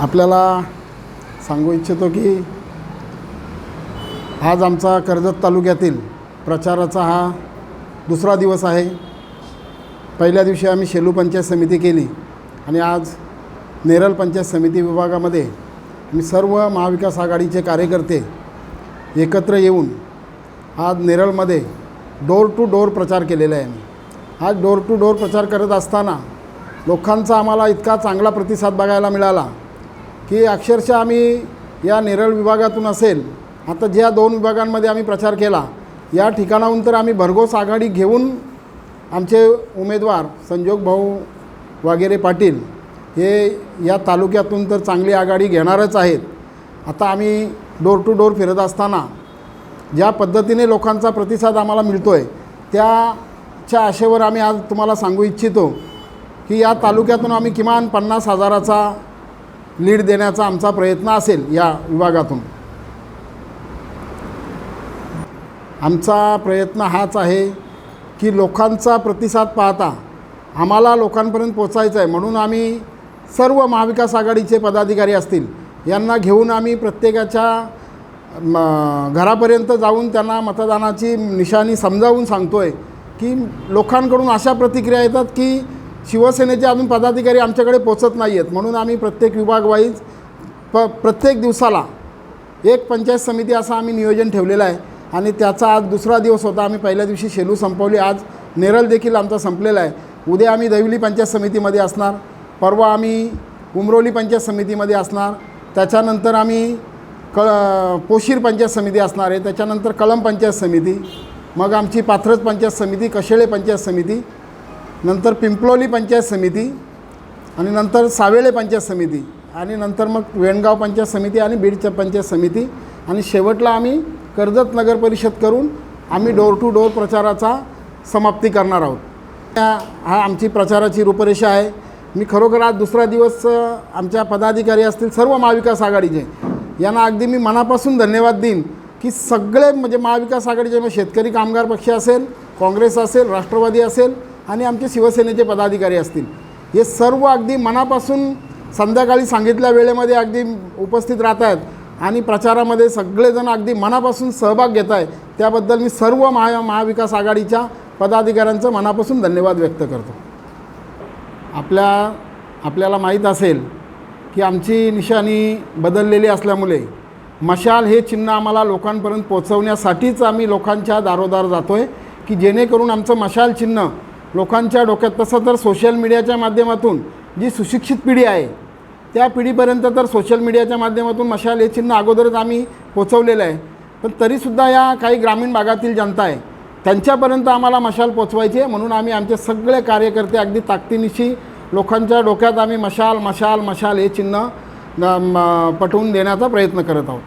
आपल्याला सांगू इच्छितो की आज आमचा कर्जत तालुक्यातील प्रचाराचा हा दुसरा दिवस आहे. पहिल्या दिवशी आम्ही शेलू पंचायत समिती केली आणि आज नेरल पंचायत समिती विभागामध्ये मी सर्व महाविकास आघाडीचे कार्यकर्ते एकत्र येऊन आज नेरळमध्ये डोर टू डोर प्रचार केलेला आहे आज डोर टू डोर प्रचार करत असताना लोकांचा आम्हाला इतका चांगला प्रतिसाद बघायला मिळाला. की अक्षरशः आम्ही या नेरळ विभागातून असेल आता ज्या दोन विभागांमध्ये आम्ही प्रचार केला या ठिकाणाहून तर आम्ही भरघोस आघाडी घेऊन आमचे उमेदवार संजोग भाऊ वगैरे पाटील हे या तालुक्यातून तर चांगली आघाडी घेणारच आहेत. आता आम्ही डोर टू डोर फिरत असताना ज्या पद्धतीने लोकांचा प्रतिसाद आम्हाला मिळतो आहे त्याच्या आशेवर आम्ही आज तुम्हाला सांगू इच्छितो की या तालुक्यातून आम्ही किमान पन्नास हजाराचा लीड देण्याचा आमचा प्रयत्न असेल या विभागातून. आमचा प्रयत्न हाच आहे की लोकांचा प्रतिसाद पाहता आम्हाला लोकांपर्यंत पोचायचं आहे. म्हणून आम्ही सर्व महाविकास आघाडीचे पदाधिकारी असतील यांना घेऊन आम्ही प्रत्येकाच्या म, घरापर्यंत जाऊन त्यांना मतदानाची निशाणी समजावून सांगतो आहे की लोकांकडून अशा प्रतिक्रिया येतात की शिवसेनेचे अजून पदाधिकारी आमच्याकडे पोचत नाही आहेत म्हणून आम्ही प्रत्येक विभागवाईज प प्रत्येक दिवसाला एक पंचायत समिती असं आम्ही नियोजन ठेवलेलं आहे. आणि त्याचा आज दुसरा दिवस होता. आम्ही पहिल्या दिवशी शेलू संपवली. आज नेरल देखील आमचा संपलेला आहे. उद्या आम्ही दैवली पंचायत समितीमध्ये असणार. परवा आम्ही उमरोली पंचायत समितीमध्ये असणार. त्याच्यानंतर आम्ही क पोशीर पंचायत समिती असणार आहे. त्याच्यानंतर कलम पंचायत समिती. मग आमची पाथरज पंचायत समिती कशेळे पंचायत समिती नंतर पिंपलोली पंचायत समिती आणि नंतर सावेळे पंचायत समिती आणि नंतर मग वेणगाव पंचायत समिती आणि बीडच्या पंचायत समिती. आणि शेवटला आम्ही कर्जत नगर परिषद करून आम्ही डोर टू डोर प्रचाराचा समाप्ती करणार आहोत. त्या- हा आमची प्रचाराची रूपरेषा आहे. मी खरोखर आज दुसरा दिवस आमच्या पदाधिकारी असतील सर्व महाविकास आघाडीचे यांना अगदी मी मनापासून धन्यवाद देईन की सगळे म्हणजे महाविकास आघाडीचे मग शेतकरी कामगार पक्ष असेल काँग्रेस असेल राष्ट्रवादी असेल आणि आमचे शिवसेनेचे पदाधिकारी असतील. हे सर्व अगदी मनापासून संध्याकाळी सांगितल्या वेळेमध्ये अगदी उपस्थित राहत आहेत आणि प्रचारामध्ये सगळेजण अगदी मनापासून सहभाग घेत आहे त्याबद्दल मी सर्व महा महाविकास आघाडीच्या पदाधिकाऱ्यांचं मनापासून धन्यवाद व्यक्त करतो. आपल्या आपल्याला माहीत असेल की आमची निशाणी बदललेली असल्यामुळे मशाल हे चिन्ह आम्हाला लोकांपर्यंत पोचवण्यासाठीच आम्ही लोकांच्या दारोदार जातो आहे की जेणेकरून आमचं मशाल चिन्ह लोकांच्या डोक्यात तसं तर सोशल मीडियाच्या माध्यमातून जी सुशिक्षित पिढी आहे त्या पिढीपर्यंत तर सोशल मीडियाच्या माध्यमातून मशाल हे चिन्ह अगोदरच आम्ही पोचवलेलं आहे. पण तरीसुद्धा या काही ग्रामीण भागातील जनता आहे त्यांच्यापर्यंत आम्हाला मशाल पोचवायची आहे म्हणून आम्ही आमचे सगळे कार्यकर्ते अगदी ताकदीनिशी लोकांच्या डोक्यात आम्ही मशाल मशाल मशाल हे चिन्ह म- पटवून देण्याचा प्रयत्न करत आहोत.